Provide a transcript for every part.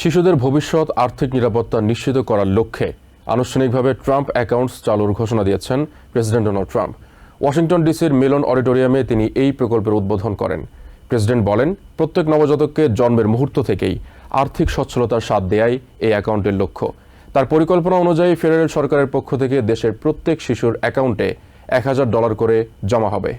শিশুদের ভবিষ্যৎ, আর্থিক নিরাপত্তা নিশ্চিত করার লক্ষ্যে আনুষ্ঠানিকভাবে ট্রাম্প অ্যাকাউন্টস চালুর ঘোষণা দিয়েছেন প্রেসিডেন্ট ডোনাল্ড ট্রাম্প। ওয়াশিংটন ডিসির মিলন অডিটোরিয়ামে তিনি এই প্রকল্পের উদ্বোধন করেন। প্রেসিডেন্ট বলেন, প্রত্যেক নবজাতককে জন্মের মুহূর্ত থেকেই আর্থিক সচ্ছলতার স্বাদ দেয়াই এই অ্যাকাউন্টের লক্ষ্য। তার পরিকল্পনা অনুযায়ী ফেডারেল সরকারের পক্ষ থেকে দেশের প্রত্যেক শিশুর অ্যাকাউন্টে এক হাজার ডলার করে জমা হবে।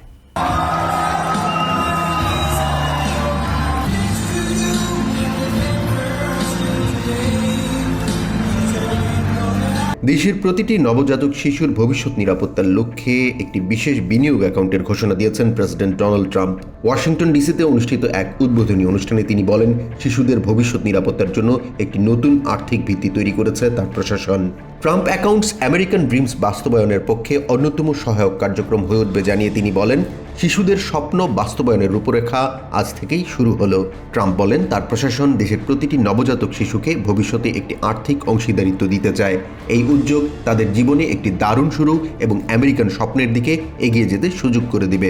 দেশের প্রতিটি নবজাতক শিশুর ভবিষ্যৎ নিরাপত্তার লক্ষ্যে একটি বিশেষ বিনিয়োগ অ্যাকাউন্টের ঘোষণা দিয়েছেন প্রেসিডেন্ট ডোনাল্ড ট্রাম্প। ওয়াশিংটন ডিসিতে অনুষ্ঠিত এক উদ্বোধনী অনুষ্ঠানে তিনি বলেন, শিশুদের ভবিষ্যৎ নিরাপত্তার জন্য একটি নতুন আর্থিক ভিত্তি তৈরি করেছে তার প্রশাসন। ট্রাম্প অ্যাকাউন্টস আমেরিকান ড্রিমস বাস্তবায়নের পক্ষে অন্যতম সহায়ক কার্যক্রম হয়ে উঠবে জানিয়ে তিনি বলেন শিশুদের স্বপ্ন বাস্তবায়নের রূপরেখা আজ থেকেই শুরু হলো। ট্রাম্প বলেন, তার প্রশাসন দেশের প্রতিটি নবজাতক শিশুকে ভবিষ্যতে একটি আর্থিক অংশীদারিত্ব দিতে চায়। এই উদ্যোগ তাদের জীবনে একটি দারুণ শুরু এবং আমেরিকান স্বপ্নের দিকে এগিয়ে যেতে সুযোগ করে দিবে।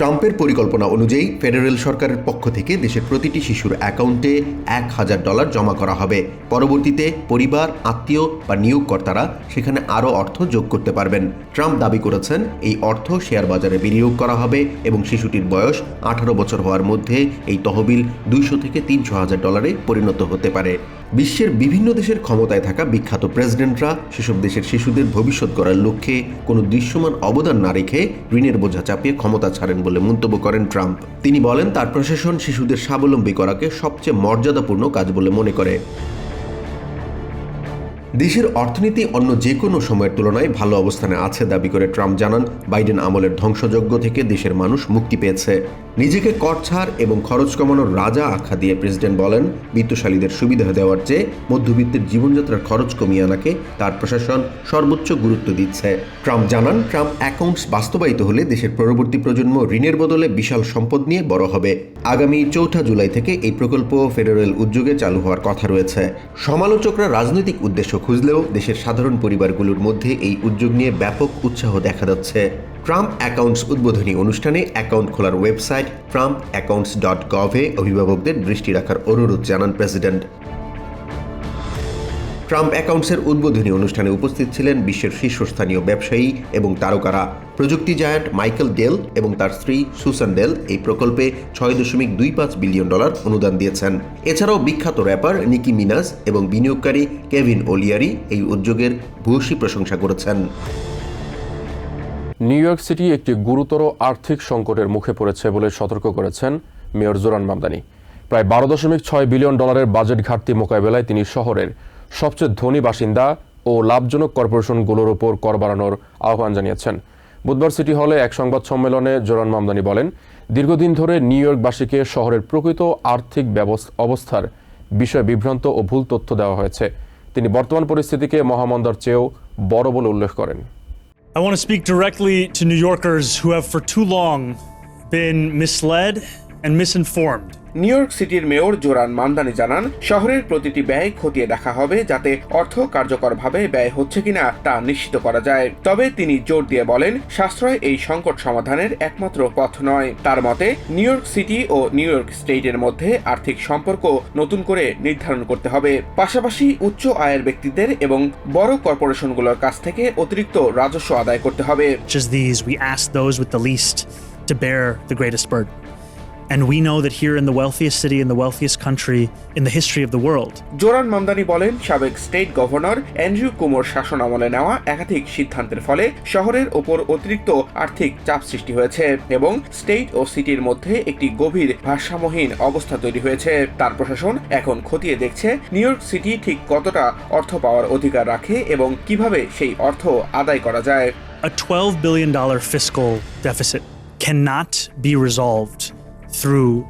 ট্রাম্পের পরিকল্পনা অনুযায়ী ফেডারেল সরকারের পক্ষ থেকে দেশের প্রতিটি শিশুর অ্যাকাউন্টে এক হাজার ডলার জমা করা হবে। পরবর্তীতে পরিবার, আত্মীয় বা নিয়োগকর্তারা সেখানে আরও অর্থ যোগ করতে পারবেন। ট্রাম্প দাবি করেছেন, এই অর্থ শেয়ার বাজারে বিনিয়োগ করা হবে এবং শিশুটির বয়স আঠারো বছর হওয়ার মধ্যে এই তহবিল দুইশো থেকে তিনশো হাজার ডলারে পরিণত হতে পারে। বিশ্বের বিভিন্ন দেশের ক্ষমতায় থাকা বিখ্যাত প্রেসিডেন্টরা সেসব দেশের শিশুদের ভবিষ্যৎ করার লক্ষ্যে কোনো দৃশ্যমান অবদান না রেখে ঋণের বোঝা চাপিয়ে ক্ষমতা ছাড়েন বলে মন্তব্য করেন ট্রাম্প। তিনি বলেন, তার প্রশাসন শিশুদের স্বাবলম্বী করাকে সবচেয়ে মর্যাদাপূর্ণ কাজ বলে মনে করে। দেশের অর্থনীতি অন্য যে কোনো সময়ের তুলনায় ভালো অবস্থানে আছে দাবি করে ট্রাম্প জানান। বাইডেন আমলের ধ্বংসযজ্ঞ থেকে দেশের মানুষ মুক্তি পেয়েছে। নিজেকে কর ছাড় এবং খরচ কমানোর রাজা আখ্যা দিয়ে প্রেসিডেন্ট বলেন, বিত্তশালীদের সুবিধা দেওয়ার চেয়ে মধ্যবিত্তের জীবনযাত্রার খরচ কমিয়ে আনাকে তার প্রশাসন সর্বোচ্চ গুরুত্ব দিচ্ছে। ট্রাম্প জানান, ট্রাম্প অ্যাকাউন্টস বাস্তবায়িত হলে দেশের পরবর্তী প্রজন্ম ঋণের বদলে বিশাল সম্পদ নিয়ে বড় হবে। আগামী চৌঠা জুলাই থেকে এই প্রকল্প ফেডারেল উদ্যোগে চালু হওয়ার কথা রয়েছে। সমালোচকরা রাজনৈতিক উদ্দেশ্য খুঁজলেও দেশের সাধারণ পরিবারগুলোর মধ্যে এই উদ্যোগ নিয়ে ব্যাপক উৎসাহ দেখা যাচ্ছে। ট্রাম্প অ্যাকাউন্টস উদ্বোধনী অনুষ্ঠানে অ্যাকাউন্ট খোলার ওয়েবসাইট ট্রাম্প অ্যাকাউন্টস ডট গভে অভিভাবকদের দৃষ্টি রাখার অনুরোধ জানান প্রেসিডেন্ট। ট্রাম্প অ্যাকাউন্টসের উদ্বোধনী অনুষ্ঠানে উপস্থিত ছিলেন বিশ্বের শীর্ষস্থানীয় ব্যবসায়ী এবং তারকারা। প্রযুক্তি জায়ান্ট মাইকেল ডেল এবং তার স্ত্রী সুসান ডেল এই প্রকল্পে ছয় দশমিক দুই পাঁচ বিলিয়ন ডলার অনুদান দিয়েছেন। এছাড়াও বিখ্যাত র্যাপার নিকি মিনাস এবং বিনিয়োগকারী কেভিন ওলিয়ারি এই উদ্যোগের ভূয়সী প্রশংসা করেছেন। নিউ ইয়র্ক সিটি একটি গুরুতর আর্থিক সংকটের মুখে পড়েছে বলে সতর্ক করেছেন মেয়র জোরান মামদানি। প্রায় বারো দশমিক ছয় বিলিয়ন ডলারের বাজেট ঘাটতি মোকাবেলায় তিনি শহরের সবচেয়ে ধনী বাসিন্দা ও লাভজনক কর্পোরেশনগুলোর ওপর কর বাড়ানোর আহ্বান জানিয়েছেন। বুধবার সিটি হলে এক সংবাদ সম্মেলনে জোরান মামদানি বলেন, দীর্ঘদিন ধরে নিউ ইয়র্কবাসীকে শহরের প্রকৃত আর্থিক অবস্থার বিষয়ে বিভ্রান্ত ও ভুল তথ্য দেওয়া হয়েছে। তিনি বর্তমান পরিস্থিতিকে মহামন্দার চেয়েও বড় বলে উল্লেখ করেন। I want to speak directly to New Yorkers who have for too long been misled and misinformed. New York সিটির মেয়র জোরান মামদানি জানান, শহরের প্রতিটি ব্যয় খতিয়ে দেখা হবে যাতে অর্থ কার্যকরভাবে ব্যয় হচ্ছে কিনা তা নিশ্চিত করা যায়। তবে তিনি জোর দিয়ে বলেন, সাশ্রয় এই সংকট সমাধানের একমাত্র পথ নয়। তার মতে, নিউ ইয়র্ক সিটি ও নিউ ইয়র্ক স্টেটের মধ্যে আর্থিক সম্পর্ক নতুন করে নির্ধারণ করতে হবে। পাশাপাশি উচ্চ আয়ের ব্যক্তিদের এবং বড় কর্পোরেশনগুলোর কাছ থেকে অতিরিক্ত রাজস্ব আদায় করতে হবে। To bear the greatest burden. And we know that here in the wealthiest city in the wealthiest country in the history of the world, Zohran Mamdani বলেন সাবেক স্টেট গভর্নর অ্যান্ড্রু কুমোর শাসন আমলে নেওয়া একাধিক সিদ্ধান্তের ফলে শহরের ওপর অতিরিক্ত আর্থিক চাপ সৃষ্টি হয়েছে এবং স্টেট ও সিটির মধ্যে একটি গভীর ভারসাম্যহীন অবস্থা তৈরি হয়েছে। তার প্রশাসন এখন খতিয়ে দেখছে নিউ ইয়র্ক সিটি ঠিক কতটা অর্থ পাওয়ার অধিকার রাখে এবং কীভাবে সেই অর্থ আদায় করা যায়। A $12 billion fiscal deficit cannot be resolved through.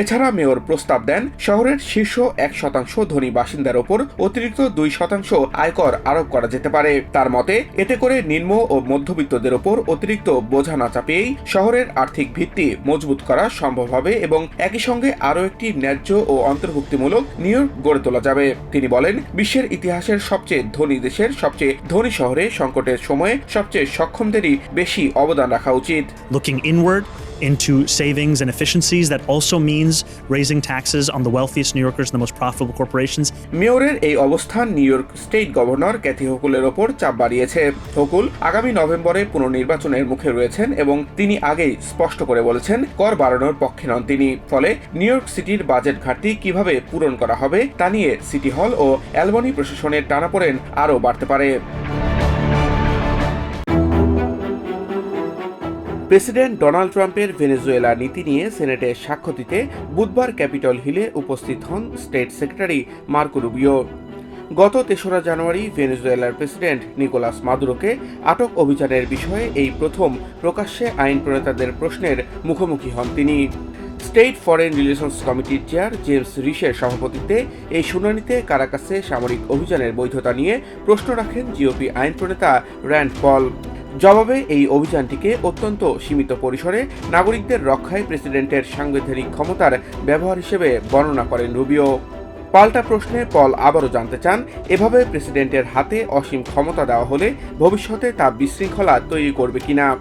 এছাড়া মেয়র প্রস্তাব দেন শহরের শীর্ষ এক শতাংশ ধনী বাসিন্দার ওপর অতিরিক্ত দুই শতাংশ আয়কর আরোপ করা যেতে পারে। তার মতে এতে করে নিম্ন ও মধ্যবিত্তদের ওপর অতিরিক্ত বোঝা না চাপিয়েই শহরের আর্থিক ভিত্তি মজবুত করা সম্ভব হবে এবং একই সঙ্গে আরও একটি ন্যায্য ও অন্তর্ভুক্তিমূলক নিয়োগ গড়ে তোলা যাবে। তিনি বলেন বিশ্বের ইতিহাসের সবচেয়ে ধনী দেশের সবচেয়ে ধনী শহরে সংকটের সময়ে সবচেয়ে সক্ষমদেরই বেশি অবদান রাখা উচিত। Into savings and efficiencies. That also means raising taxes on the wealthiest New Yorkers and the most profitable corporations. মেয়রের এই অবস্থান New York state governor Kathy হকুলের ওপর চাপ বাড়িয়েছে হকুল আগামী নভেম্বরে পুনর্নির্বাচনের মুখে রয়েছেন এবং তিনি আগেই স্পষ্ট করে বলেছেন, কর বাড়ানোর পক্ষে নন তিনি ফলে নিউ ইয়র্ক সিটির বাজেট ঘাটতি কীভাবে পূরণ করা হবে তা নিয়ে সিটি হল ও অ্যালবনি প্রশাসনের টানাপোড়েন আরও বাড়তে পারে প্রেসিডেন্ট ডোনাল্ড ট্রাম্পের ভেনেজুয়েলা নীতি নিয়ে সেনেটে সাক্ষ্য দিতে বুধবার ক্যাপিটল হিলে উপস্থিত হন স্টেট সেক্রেটারি মার্কো রুবিও। গত তেসরা জানুয়ারি ভেনেজুয়েলার প্রেসিডেন্ট নিকোলাস মাদুরোকে আটক অভিযানের বিষয়ে এই প্রথম প্রকাশ্যে আইন প্রণেতাদের প্রশ্নের মুখোমুখি হন তিনি। স্টেট ফরেন রিলেশনস কমিটির চেয়ার জেমস রিসের সভাপতিত্বে এই শুনানিতে কারাকাসে সামরিক অভিযানের বৈধতা নিয়ে প্রশ্ন রাখেন জিওপি আইন প্রণেতা র্যান্ড পল। জবাবে এই অভিযানটিকে অত্যন্ত সীমিত পরিসরে নাগরিকদের রক্ষায় প্রেসিডেন্টের সাংবিধানিক ক্ষমতার ব্যবহার হিসেবে বর্ণনা করেন রুবিও। পাল্টা প্রশ্নে পল আবারও জানতে চান, এভাবে প্রেসিডেন্টের হাতে অসীম ক্ষমতা দেওয়া হলে ভবিষ্যতে তা বিশৃঙ্খলা তৈরি করবে কিনা?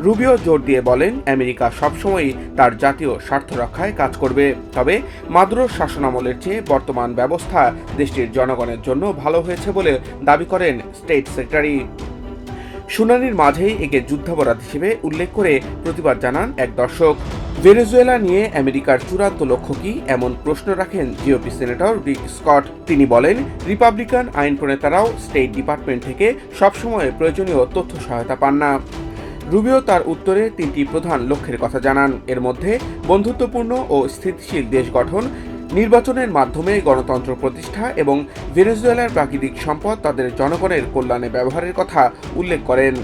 রুবিও জোর দিয়ে বলেন, আমেরিকা সবসময়ই তার জাতীয় স্বার্থ রক্ষায় কাজ করবে। তবে মাদুরোর শাসনামলের চেয়ে বর্তমান ব্যবস্থা দেশটির জনগণের জন্য ভালো হয়েছে বলে দাবি করেন স্টেট সেক্রেটারি। শুনানির মাঝেই একে যুদ্ধাপরাধ হিসেবে উল্লেখ করে প্রতিবাদ জানান এক দর্শক। ভেনেজুয়েলা নিয়ে আমেরিকার চূড়ান্ত লক্ষ্য কি? এমন প্রশ্ন রাখেন জিওপি সেনেটর রিক স্কট। তিনি বলেন, রিপাবলিকান আইন প্রণেতারাও স্টেট ডিপার্টমেন্ট থেকে সবসময় প্রয়োজনীয় তথ্য সহায়তা পান না। রুবিও তার উত্তরে তিনটি প্রধান লক্ষ্যের কথা জানান। এর মধ্যে বন্ধুত্বপূর্ণ ও স্থিতিশীল দেশ গঠন নির্বাচনের মাধ্যমে গণতন্ত্র প্রতিষ্ঠা এবং ভেনেজুয়েলার প্রাকৃতিক সম্পদ তাদের জনগণের কল্যাণে ব্যবহারের কথা উল্লেখ করেন।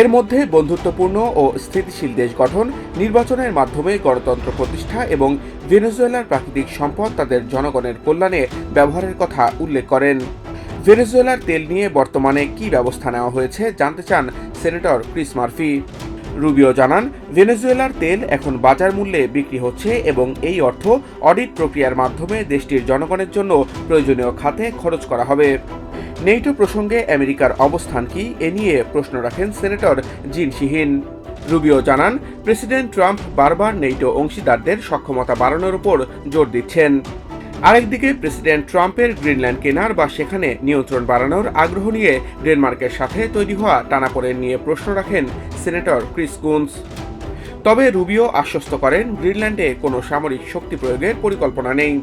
এর মধ্যে বন্ধুত্বপূর্ণ ও স্থিতিশীল দেশ গঠন, নির্বাচনের মাধ্যমে গণতন্ত্র প্রতিষ্ঠা এবং ভেনেজুয়েলার প্রাকৃতিক সম্পদ তাদের জনগণের কল্যাণে ব্যবহারের কথা উল্লেখ করেন। ভেনেজুয়েলার তেল নিয়ে বর্তমানে কি ব্যবস্থা নেওয়া হয়েছে জানতে চান সেনেটর ক্রিস মার্ফি। রুবিও জানান, ভেনেজুয়েলার তেল এখন বাজার মূল্যে বিক্রি হচ্ছে এবং এই অর্থ অডিট প্রক্রিয়ার মাধ্যমে দেশটির জনগণের জন্য প্রয়োজনীয় খাতে খরচ করা হবে। নেইটো প্রসঙ্গে আমেরিকার অবস্থান কি এ নিয়ে প্রশ্ন রাখেন সেনেটর জিন শিহিন। রুবিও জানান, প্রেসিডেন্ট ট্রাম্প বারবার নেইটো অংশীদারদের সক্ষমতা বাড়ানোর উপর জোর দিচ্ছেন। আরেকদিকে, প্রেসিডেন্ট ট্রাম্পের গ্রিনল্যান্ড কেনার বা সেখানে নিয়ন্ত্রণ বাড়ানোর আগ্রহ নিয়ে ডেনমার্কের সাথে তৈরি হওয়া টানাপোড়েন নিয়ে প্রশ্ন রাখেন সিনেটর ক্রিস কুন্স। তবে রুবিও আশ্বস্ত করেন, গ্রিনল্যান্ডে কোনো সামরিক শক্তি প্রয়োগের পরিকল্পনা নেই।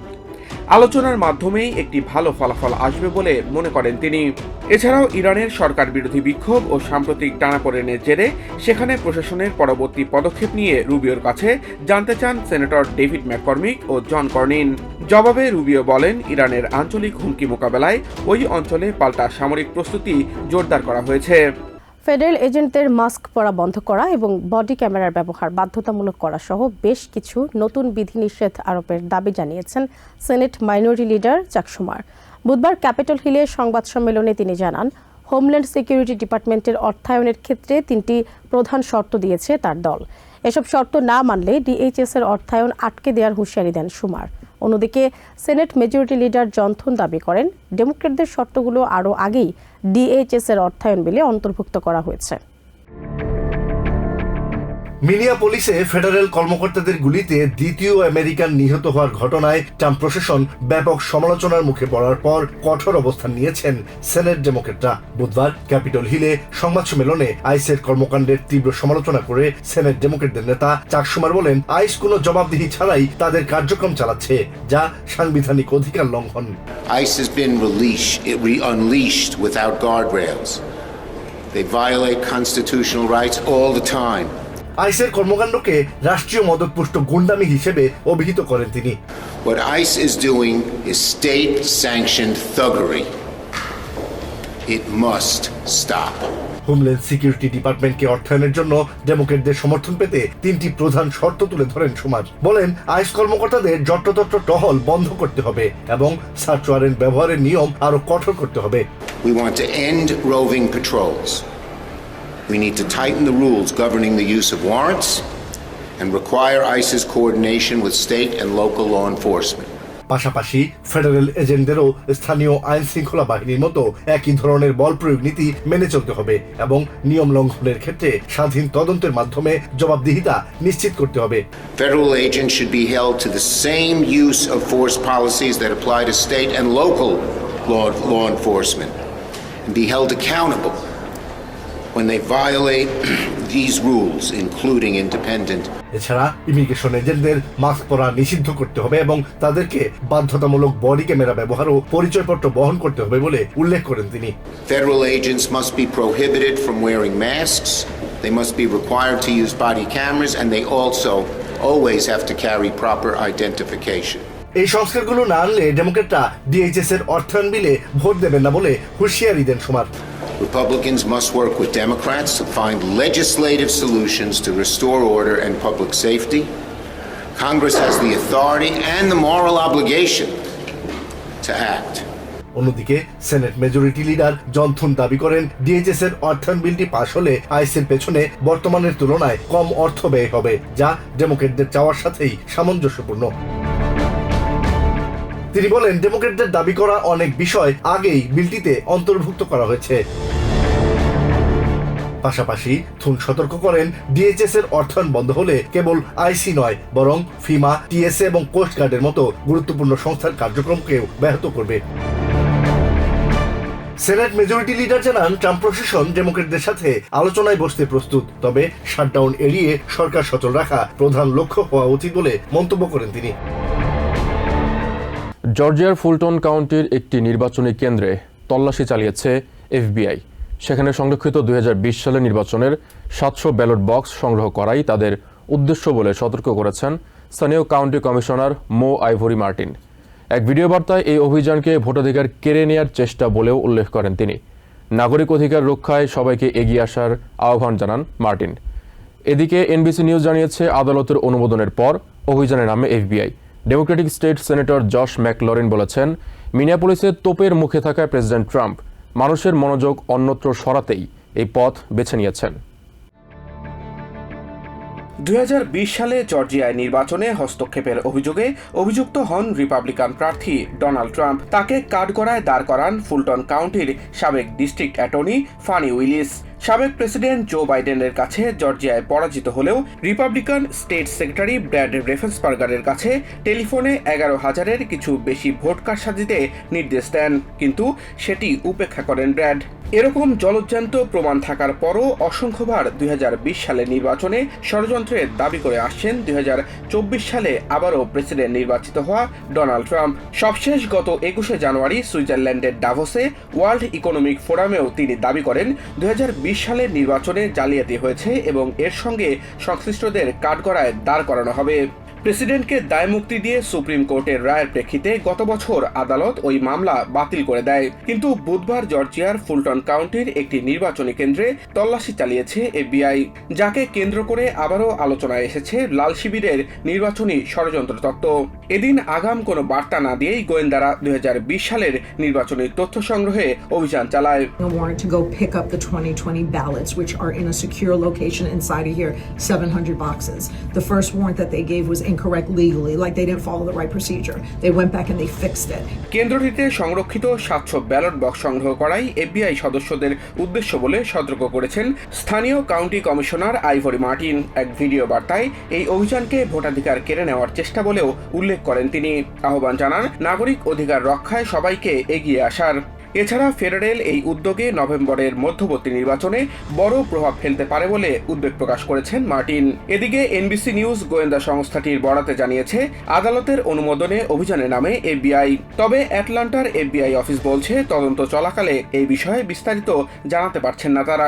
আলোচনার মাধ্যমেই একটি ভালো ফলাফল আসবে বলে মনে করেন তিনি। এছাড়াও ইরানের সরকার বিরোধী বিক্ষোভ ও সাম্প্রতিক টানাপোড়েনের জেরে সেখানে প্রশাসনের পরবর্তী পদক্ষেপ নিয়ে রুবিওর কাছে জানতে চান সেনেটর ডেভিড ম্যাককর্মিক ও জন কর্নিন। জবাবে রুবিও বলেন, ইরানের আঞ্চলিক হুমকি মোকাবেলায় ওই অঞ্চলে পাল্টা সামরিক প্রস্তুতি জোরদার করা হয়েছে। ফেডারেল এজেন্টদের মাস্ক পরা বন্ধ করা এবং বডি ক্যামেরার ব্যবহার বাধ্যতামূলক করা সহ বেশ কিছু নতুন বিধিনিষেধ আরোপের দাবি জানিয়েছেন Senate minority leader Chuck Schumer. বুধবার ক্যাপিটল হিলে সংবাদ সম্মেলনে তিনি জানান, হোমল্যান্ড সিকিউরিটি ডিপার্টমেন্টের অর্থায়নের ক্ষেত্রে তিনটি প্রধান শর্ত দিয়েছে তার দল। এসব শর্ত না মানলে ডিএইচএস এর অর্থায়ন আটকে দেওয়ার হুঁশিয়ারি দেন সুমার। অন্যদিকে সেনেট মেজরিটি লিডার জনথন দাবি করেন ডেমোক্রেটদের শর্তগুলো আরও আগেই ডিএইচএস এর অর্থায়ন বিলে অন্তর্ভুক্ত করা হয়েছে। মিনিয়াপোলিসে ফেডারেল কর্মকর্তাদের গুলিতে দ্বিতীয় আমেরিকান নিহত হওয়ার ঘটনায় ট্রাম্প প্রশাসন ব্যাপক সমালোচনার মুখে পড়ার পর কঠোর অবস্থান নিয়েছেন সেনেট ডেমোক্রেটরা বুধবার ক্যাপিটল হিলে সংবাদ সম্মেলনে আইসের কর্মকাণ্ডের তীব্র সমালোচনা করে সেনেট ডেমোক্রেটদের নেতা চাকসুমার বলেন আইস কোনো জবাবদিহি ছাড়াই তাদের কার্যক্রম চালাচ্ছে যা সাংবিধানিক অধিকার লঙ্ঘন ICE has been released, unleashed without guardrails. They violate constitutional rights all the time. আইসের কর্মকাণ্ডকে রাষ্ট্রীয় মদতপুষ্ট গুন্ডামি হিসেবে অভিহিত করেন তিনি What ICE is doing is state sanctioned thuggery. It must stop. Homeland security ডিপার্টমেন্টকে অর্থায়নের জন্য ডেমোক্রেটদের সমর্থন পেতে তিনটি প্রধান শর্ত তুলে ধরেন সমাজ বলেন আইস কর্মকর্তাদের যত্রতত্র টহল বন্ধ করতে হবে এবং সার্চ ওয়ারেন্ট ব্যবহারের নিয়ম আরও কঠোর করতে হবে We want to end roving patrols. We need to tighten the rules governing the use of warrants and require ICE's coordination with state and local law enforcement. পাশাপাশি ফেডারেল এজেন্টদেরও স্থানীয় আইন শৃঙ্খলা বাহিনীর মতো একই ধরনের বল প্রয়োগ নীতি মেনে চলতে হবে এবং নিয়ম লঙ্ঘনের ক্ষেত্রে স্বাধীন তদন্তের মাধ্যমে জবাবদিহিতা নিশ্চিত করতে হবে Federal agents should be held to the same use of force policies that apply to state and local law, law enforcement and be held accountable when they violate these rules, including independent এছাড়া immigration এজেন্টদের mask পরা নিষিদ্ধ করতে হবে এবং তাদেরকে বাধ্যতামূলক body camera ব্যবহার ও পরিচয়পত্র বহন করতে হবে বলে উল্লেখ করেন তিনি Federal agents must be prohibited from wearing masks. They must be required to use body cameras, and they also always have to carry proper identification. এই সংস্কারগুলো না আনলে ডেমোক্রেটরা ডিএইচএস এর অর্থায়ন বিলে ভোট দেবেন না বলে হুঁশিয়ারি দেন Schumer Republicans must work with Democrats to find legislative solutions to restore order and public safety. Congress has the authority and the moral obligation to act. অন্যদিকে senate majority leader John Thune দাবি করেন DHS এর অর্থায়ন বিলটি পাশ হলে আইসের পেছনে বর্তমানের তুলনায় কম অর্থ ব্যয় হবে যা ডেমোক্রেটদের চাওয়ার সাথেই সামঞ্জস্যপূর্ণ তিনি বলেন, ডেমোক্রেটদের দাবি করা অনেক বিষয় আগেই বিলটিতে অন্তর্ভুক্ত করা হয়েছে। পাশাপাশি থুন সতর্ক করেন, ডিএইচএস এর অর্থায়ন বন্ধ হলে কেবল আইসি নয়, বরং ফিমা, টিএসএ এবং কোস্ট গার্ডের মতো গুরুত্বপূর্ণ সংস্থার কার্যক্রমকেও ব্যাহত করবে। সেনেট মেজরিটি লিডার জানান, ট্রাম্প প্রশাসন ডেমোক্রেটদের সাথে আলোচনায় বসতে প্রস্তুত, তবে শাটডাউন এড়িয়ে সরকার সচল রাখা প্রধান লক্ষ্য হওয়া উচিত বলে মন্তব্য করেন তিনি। জর্জিয়ার ফুলটন কাউন্টির একটি নির্বাচনী কেন্দ্রে তল্লাশি চালিয়েছে এফবিআই। সেখানে সংরক্ষিত দুই হাজার বিশ সালের নির্বাচনের সাতশো ব্যালট বক্স সংগ্রহ করাই তাদের উদ্দেশ্য বলে সতর্ক করেছেন স্থানীয় county commissioner Mo Ivory Martin. এক ভিডিও বার্তায় এই অভিযানকে ভোটাধিকার কেড়ে নেয়ার চেষ্টা বলেও উল্লেখ করেন তিনি। নাগরিক অধিকার রক্ষায় সবাইকে এগিয়ে আসার আহ্বান জানান মার্টিন। এদিকে এনবিসি নিউজ জানিয়েছে আদালতের অনুমোদনের পর অভিযানের নামে FBI. Democratic state senator Josh McLaurin বলেছেন মিনিয়াপোলিসের তোপের মুখে থাকা প্রেসিডেন্ট ট্রাম্প মানুষের মনোযোগ অন্যত্র সরাতেই এই পথ বেছে নিয়েছেন। দুই হাজার বিশ সালে জর্জিয়ায় নির্বাচনে হস্তক্ষেপের অভিযোগে অভিযুক্ত হন রিপাবলিকান প্রার্থী ডোনাল্ড ট্রাম্প। তাকে কাঠগড়ায় দাঁড় করান ফুলটন কাউন্টির সাবেক ডিস্ট্রিক্ট অ্যাটর্নি ফানি উইলিস। সাবেক প্রেসিডেন্ট জো বাইডেনের কাছে জর্জিয়ায় পরাজিত হলেও রিপাবলিকান স্টেট সেক্রেটারি ব্র্যাড রেফেন্সবার্গারের কাছে টেলিফোনে এগারো হাজারের কিছু বেশি ভোট কারসাজিতে নির্দেশ দেন। কিন্তু সেটি উপেক্ষা করেন ব্র্যাড। এরকম জলজ্যান্ত প্রমাণ থাকার পরও অসংখ্যবার দুই সালের নির্বাচনে ষড়যন্ত্রের দাবি করে আসছেন দুই হাজার চব্বিশ সালে আবারও প্রেসিডেন্ট নির্বাচিত হওয়া ডোনাল্ড ট্রাম্প। সবশেষ গত একুশে জানুয়ারি সুইজারল্যান্ডের ডাভোসে ওয়ার্ল্ড ইকোনমিক ফোরামেও তিনি দাবি করেন দু হাজার বিশ সালের নির্বাচনে জালিয়াতি হয়েছে এবং এর সঙ্গে সংশ্লিষ্টদের কাঠগড়ায় দাঁড় করানো হবে। প্রেসিডেন্টকে দায়মুক্তি দিয়ে সুপ্রিম কোর্টের রায়ের প্রেক্ষিতে গত বছর আদালত ওই মামলা বাতিল করে দেয়। কিন্তু বুধবার জর্জিয়ার ফুলটন কাউন্টির একটি নির্বাচনী কেন্দ্রে তল্লাশি চালিয়েছে এফবিআই যাকে কেন্দ্র করে আবারও আলোচনায় এসেছে লাল শিবিরের নির্বাচনী ষড়যন্ত্র তত্ত্ব। এদিন আগাম কোনো বার্তা না দিয়েই গোয়েন্দারা দুই হাজার বিশ সালের নির্বাচনী তথ্য সংগ্রহে অভিযান চালায়। A warrant to go pick up the 2020 ballots, which are in a secure location inside of here, 700 boxes. The first warrant that they gave was incorrect legally, like they didn't follow the right procedure. They went back and they fixed it. কেন্দ্রটিতে সংরক্ষিত সাতশো ballot box সংগ্রহ করাই FBI সদস্যদের উদ্দেশ্য বলে সতর্ক করেছেন স্থানীয় কাউন্টি কমিশনার আইভরি মার্টিন এক ভিডিও বার্তায় এই অভিযানকে ভোটাধিকার কেড়ে নেওয়ার চেষ্টা বলেও উল্লেখ করেন তিনি আহ্বান জানান নাগরিক অধিকার রক্ষায় সবাইকে এগিয়ে আসার এছাড়া ফেডারেল এই উদ্যোগে নভেম্বরের মধ্যবর্তী নির্বাচনে বড় প্রভাব ফেলতে পারে বলে উদ্বেগ প্রকাশ করেছেন মার্টিন। এদিকে এনবিসি নিউজ গোয়েন্দা সংস্থাটির বরাতে জানিয়েছে, আদালতের অনুমোদনে অভিযানের নামে এফবিআই তবে অ্যাটলান্টার এফবিআই অফিস বলছে, তদন্ত চলাকালে এই বিষয়ে বিস্তারিত জানাতে পারছেন না তারা।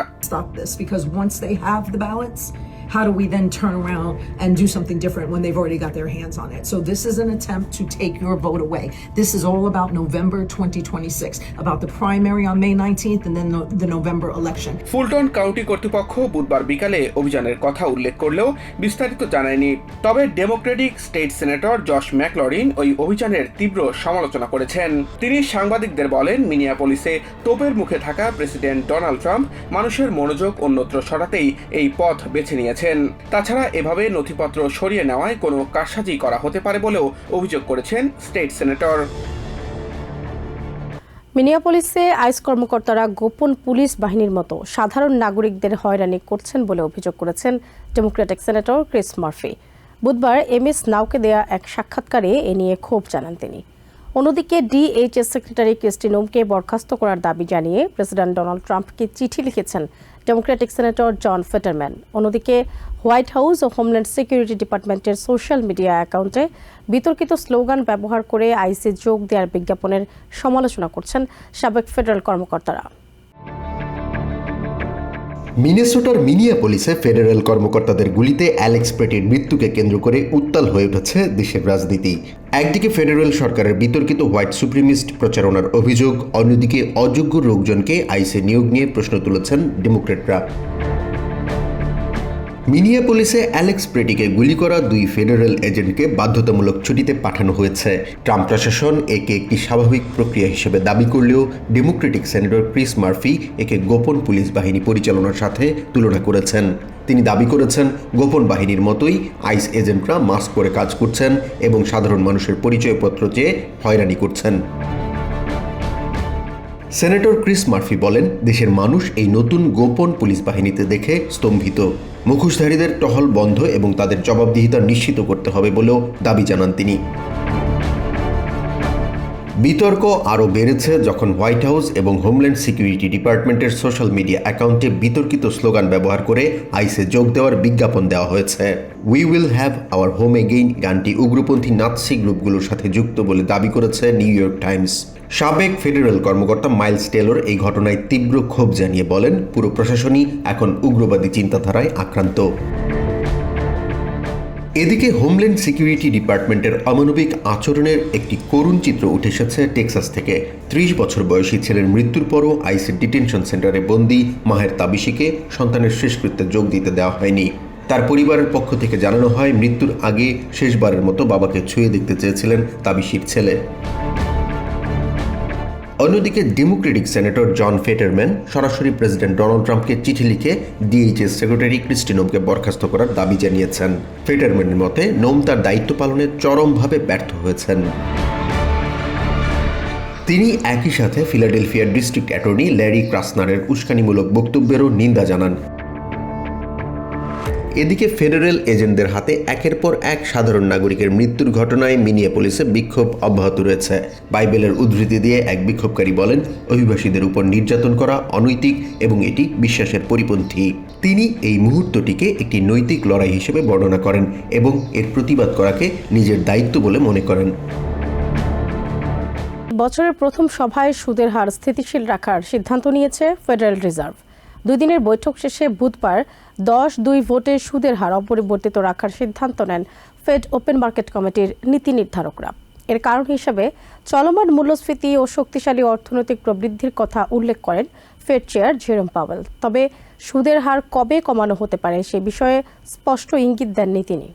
How do we then turn around and do something different when they've already got their hands on it? So this is an attempt to take your vote away. This is all about November 2026, about the primary on May 19th and then the, the November election. Fulton county কর্তৃপক্ষ বুধবার বিকালে অভিযানের কথা উল্লেখ করলেও বিস্তারিত জানায়নি তবে Democratic state senator Josh McLaurin ওই অভিযানের তীব্র সমালোচনা করেছেন তিনি সাংবাদিকদের বলেন মিনিয়াপলিসে তোপের মুখে থাকা প্রেসিডেন্ট ডোনাল্ড ট্রাম্প মানুষের মনোযোগ অন্যত্র সরাতেই এই পথ বেছে নিয়েছেন করেছেন। তাছাড়া এভাবে নথিপত্র সরিয়ে নেওয়ায় কোনো কারসাজি করা হতে পারে বলেও অভিযোগ করেছেন স্টেট সেনেটর। মিনিয়াপলিসে আইস কর্মকর্তারা গোপন পুলিশ বাহিনীর মতো সাধারণ নাগরিকদের হয়রানি করছেন বলে অভিযোগ করেছেন ডেমোক্রেটিক সেনেটর ক্রিস মার্ফি। বুধবার এম এস নাওকে দেয়া এক সাক্ষাৎকারে এ নিয়ে ক্ষোভ জানান তিনি। অন্যদিকে ডিএইচএস সেক্রেটারি ক্রিস্টি নোমকে বরখাস্ত করার দাবি জানিয়ে প্রেসিডেন্ট ডোনাল্ড ট্রাম্পকে চিঠি লিখেছেন ডেমোক্রেটিক সেনেটর জন ফেটারম্যান অন্যদিকে হোয়াইট হাউস ও হোমল্যান্ড সিকিউরিটি ডিপার্টমেন্টের সোশ্যাল মিডিয়া অ্যাকাউন্টে বিতর্কিত স্লোগান ব্যবহার করে আইসি যোগ দেওয়ার বিজ্ঞাপনের সমালোচনা করছেন সাবেক ফেডারেল কর্মকর্তারা। মিনেসোটার মিনিয়া মিনিয়াপলিসে ফেডারেল কর্মকর্তাদের গুলিতে অ্যালেক্স প্রেটির মৃত্যুকে কেন্দ্র করে উত্তাল হয়ে উঠেছে দেশের রাজনীতি। একদিকে ফেডারেল সরকারের বিতর্কিত হোয়াইট সুপ্রিমিস্ট প্রচারণার অভিযোগ, অন্যদিকে অযোগ্য লোকজনকে আইসে নিয়োগ নিয়ে প্রশ্ন তুলেছেন ডেমোক্রেটরা। মিনিয়াপলিসে অ্যালেক্স প্রেটিকে গুলি করা দুই ফেডারেল এজেন্টকে বাধ্যতামূলক ছুটিতে পাঠানো হয়েছে। ট্রাম্প প্রশাসন একে একটি স্বাভাবিক প্রক্রিয়া হিসেবে দাবি করলেও ডেমোক্রেটিক সেনেটর ক্রিস মার্ফি একে গোপন পুলিশ বাহিনী পরিচালনার সাথে তুলনা করেছেন। তিনি দাবি করেছেন, গোপন বাহিনীর মতোই আইস এজেন্টরা মাস্ক পরে কাজ করছেন এবং সাধারণ মানুষের পরিচয়পত্র চেয়ে হয়রানি করছেন। সেনেটর ক্রিস মার্ফি বলেন, দেশের মানুষ এই নতুন গোপন পুলিশ বাহিনীতে দেখে স্তম্ভিত। মুখোশধারীদের টহল বন্ধ এবং তাদের জবাবদিহিতা নিশ্চিত করতে হবে বলেও দাবি জানান তিনি। বিতর্ক আরও বেড়েছে যখন হোয়াইট হাউস এবং হোমল্যান্ড সিকিউরিটি ডিপার্টমেন্টের সোশ্যাল মিডিয়া অ্যাকাউন্টে বিতর্কিত স্লোগান ব্যবহার করে আইসে যোগ দেওয়ার বিজ্ঞাপন দেওয়া হয়েছে। We will have our home again গানটি উগ্রপন্থী নাৎসি গ্রুপগুলোর সাথে যুক্ত বলে দাবি করেছে নিউ ইয়র্ক টাইমস। সাবেক ফেডারেল কর্মকর্তা মাইলস টেলর এই ঘটনায় তীব্র ক্ষোভ জানিয়ে বলেন, পুরো প্রশাসনই এখন উগ্রবাদী চিন্তাধারায় আক্রান্ত। এদিকে হোমল্যান্ড সিকিউরিটি ডিপার্টমেন্টের অমানবিক আচরণের একটি করুণ চিত্র উঠে এসেছে টেক্সাস থেকে। ত্রিশ বছর বয়সী ছেলের মৃত্যুর পরও আইসি ডিটেনশন সেন্টারে বন্দি মাহের তাবিশিকে সন্তানের শেষকৃত্যে যোগ দিতে দেওয়া হয়নি। তার পরিবারের পক্ষ থেকে জানানো হয়, মৃত্যুর আগে শেষবারের মতো বাবাকে ছুঁয়ে দেখতে চেয়েছিলেন তাবিশির ছেলে। অন্যদিকে ডেমোক্রেটিক সেনেটর জন ফেটারম্যান সরাসরি প্রেসিডেন্ট ডোনাল্ড ট্রাম্পকে চিঠি লিখে ডিএইচএস সেক্রেটারি ক্রিস্টিনোমকে বরখাস্ত করার দাবি জানিয়েছেন। ফেটারম্যানের মতে নোম তার দায়িত্ব পালনে চরমভাবে ব্যর্থ হয়েছেন। তিনি একই সাথে ফিলাডেলফিয়ার ডিস্ট্রিক্ট অ্যাটর্নি ল্যারি ক্রাসনারের উস্কানিমূলক বক্তব্যেরও নিন্দা জানান। এদিকে ফেডারেল এজেন্টদের হাতে একের পর এক সাধারণ নাগরিকের মৃত্যুর ঘটনায় মিনিয়াপলিসে বিক্ষোভ অব্যাহত রয়েছে। বাইবেলের উদ্ধৃতি দিয়ে এক বিক্ষোভকারী বলেন, অভিবাসীদের উপর নির্যাতন করা অনৈতিক এবং এটি বিশ্বাসের পরিপন্থী। তিনি এই মুহূর্তটিকে একটি নৈতিক লড়াই হিসেবে বর্ণনা করেন এবং এর প্রতিবাদ করাকে নিজের দায়িত্ব বলে মনে করেন। বছরের প্রথম সভায় সুদের হার স্থিতিশীল রাখার সিদ্ধান্ত নিয়েছে ফেডারেল রিজার্ভ। দুই দিনের বৈঠক শেষে বুধবার দশ দুই ভোটে সুদের হার অপরিবর্তিত রাখার সিদ্ধান্ত নেন ফেড ওপেন মার্কেট কমিটির নীতি নির্ধারকরা। এর কারণ হিসেবে চলমান মূল্যস্ফীতি ও শক্তিশালী অর্থনৈতিক প্রবৃদ্ধির কথা উল্লেখ করেন ফেড চেয়ার জেরম পাওয়েল। তবে সুদের হার কবে কমানো হতে পারে সে বিষয়ে স্পষ্ট ইঙ্গিত দেননি তিনি।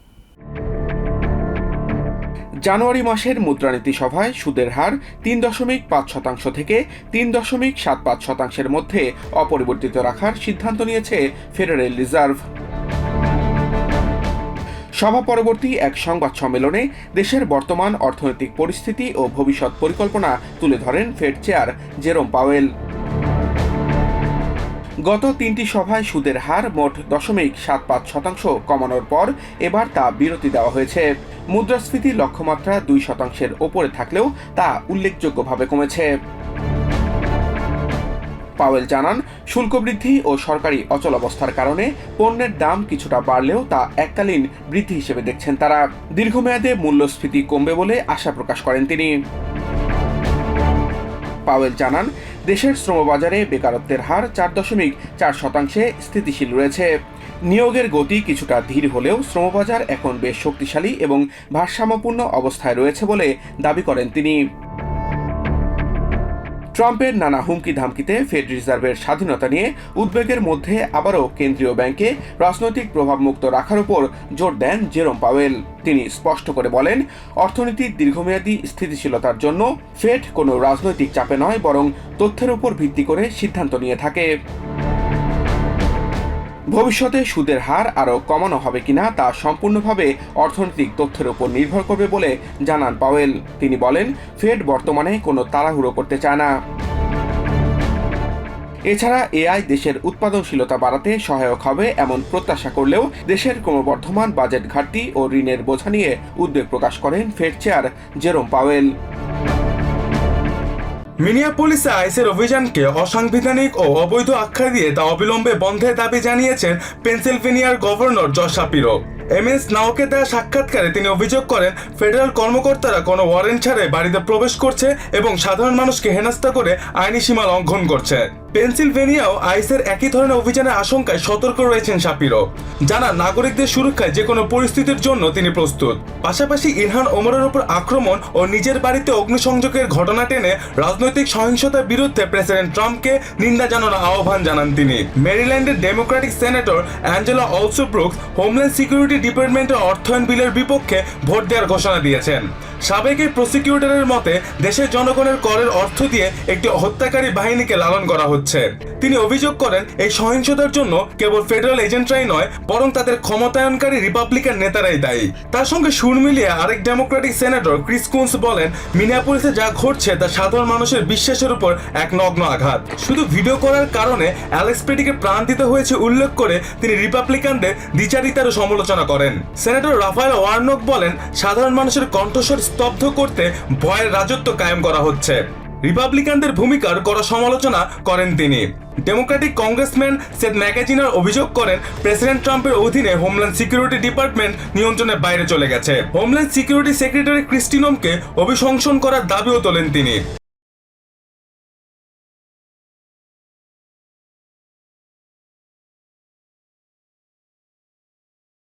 জানুয়ারি মাসের মুদ্রানীতি সভায় সুদের হার তিন দশমিক পাঁচ শতাংশ থেকে তিন দশমিক সাত পাঁচ শতাংশের মধ্যে অপরিবর্তিত রাখার সিদ্ধান্ত নিয়েছে ফেডারেল রিজার্ভ। সভা পরবর্তী এক সংবাদ সম্মেলনে দেশের বর্তমান অর্থনৈতিক পরিস্থিতি ও ভবিষ্যৎ পরিকল্পনা তুলে ধরেন ফেড চেয়ার জেরোম পাওয়েল। গত তিনটি সভায় সুদের হার মোট দশমিক সাত পাঁচ শতাংশ কমানোর পর এবার তা বিরতি দেওয়া হয়েছে। মুদ্রাস্ফীতি লক্ষ্যমাত্রা দুই শতাংশের ওপরে থাকলেও তা উল্লেখযোগ্যভাবে কমেছে। পাওয়েল জানান, শুল্ক বৃদ্ধি ও সরকারি অচলাবস্থার কারণে পণ্যের দাম কিছুটা বাড়লেও তা এককালীন বৃদ্ধি হিসেবে দেখছেন তারা। দীর্ঘমেয়াদে মূল্যস্ফীতি কমবে বলে আশা প্রকাশ করেন তিনি। পাওয়েল জানান দেশের শ্রমবাজারে বেকারত্বের হার চার দশমিক চার শতাংশে স্থিতিশীল রয়েছে। নিয়োগের গতি কিছুটা ধীর হলেও শ্রমবাজার এখন বেশ শক্তিশালী এবং ভারসাম্যপূর্ণ অবস্থায় রয়েছে বলে দাবি করেন তিনি। ট্রাম্পের নানা হুমকি ধামকিতে ফেড রিজার্ভের স্বাধীনতা নিয়ে উদ্বেগের মধ্যে আবারও কেন্দ্রীয় ব্যাংকে রাজনৈতিক প্রভাবমুক্ত রাখার উপর জোর দেন জেরম পাওয়েল তিনি স্পষ্ট করে বলেন অর্থনীতির দীর্ঘমেয়াদী স্থিতিশীলতার জন্য ফেড কোনো রাজনৈতিক চাপে নয়, বরং তথ্যের উপর ভিত্তি করে সিদ্ধান্ত নিয়ে থাকে। ভবিষ্যতে সুদের হার আরও কমানো হবে কিনা তা সম্পূর্ণভাবে অর্থনৈতিক তথ্যের উপর নির্ভর করবে বলে জানান পাওয়েল। তিনি বলেন, ফেড বর্তমানে কোনো তাড়াহুড়ো করতে চায় না। এছাড়া এআই দেশের উৎপাদনশীলতা বাড়াতে সহায়ক হবে এমন প্রত্যাশা করলেও দেশের ক্রমবর্ধমান বাজেট ঘাটতি ও ঋণের বোঝা নিয়ে উদ্বেগ প্রকাশ করেন ফেড চেয়ার জেরোম পাওয়েল। মিনিয়াপোলিসে আইসের অভিযানকে অসাংবিধানিক ও অবৈধ আখ্যা দিয়ে তা অবিলম্বে বন্ধের দাবি জানিয়েছেন পেনসিলভেনিয়ার governor Josh Shapiro Shapiro. MS নাওকে দেওয়া সাক্ষাৎকারে তিনি অভিযোগ করেন, ফেডারেল কর্মকর্তারা কোনো ওয়ারেন্ট ছাড়াই বাড়িতে প্রবেশ করছে এবং সাধারণ মানুষকে হেনস্থা করে আইনি সীমা লঙ্ঘন করছে। পেনসিলভেনিয়াও আইসের একই ধরনের অভিযানের আশঙ্কায় সতর্ক রয়েছেন শাপিরো জানা নাগরিকদের সুরক্ষায় যে কোনো পরিস্থিতির জন্য তিনি প্রস্তুত। পাশাপাশি ইরহান ওমরের উপর আক্রমণ ও নিজের বাড়িতে অগ্নিসংযোগের ঘটনা টেনে রাজনৈতিক সহিংসতার বিরুদ্ধে প্রেসিডেন্ট ট্রাম্পকে নিন্দা জানানোর আহ্বান জানান তিনি। মেরিল্যান্ডের Democratic senator Angela Alsobrooks homeland security ডিপার্টমেন্টের অর্থায়ন বিলের বিপক্ষে ভোট দেওয়ার ঘোষণা দিয়েছেন। সাবেক এই প্রসিকিউটরের মতে, দেশের জনগণের করের অর্থ দিয়ে একটি হত্যাকারী বাহিনীকে লালন করা হচ্ছে। তিনি অভিযোগ করেন, এই সহিংসতার জন্য কেবল ফেডারেল এজেন্টরাই নয়, বরং তাদের ক্ষমতায়নকারী রিপাবলিকান নেতারাই দায়ী। তার সঙ্গে সুর মিলিয়ে আরেক ডেমোক্রেটিক সেনেটর ক্রিস কুন্স বলেন মিনিয়াপোলিসে যা ঘটছে তা সাধারণ মানুষের বিশ্বাসের উপর এক নগ্ন আঘাত। শুধু ভিডিও করার কারণে অ্যালেক্স পেটিকে প্রাণ দিতে হয়েছে উল্লেখ করে তিনি রিপাবলিকানদের দ্বিচারিতারও সমালোচনা করেন। সেনেটর রাফায়েল ওয়ার্নক বলেন, সাধারণ মানুষের কণ্ঠস্বর স্তব্ধ করতে ভয়ের রাজত্ব কায়েম করা হচ্ছে। রিপাবলিকানদের ভূমিকার করা সমালোচনা করেন তিনি। ডেমোক্রেটিক কংগ্রেসম্যান সেদ ম্যাগাজিনার অভিযোগ করেন, প্রেসিডেন্ট ট্রাম্পের অধীনে হোমল্যান্ড সিকিউরিটি ডিপার্টমেন্ট নিয়ন্ত্রণের বাইরে চলে গেছে। হোমল্যান্ড সিকিউরিটি সেক্রেটারি ক্রিস্টিনমকে অভিশংসন করার দাবিও তোলেন তিনি।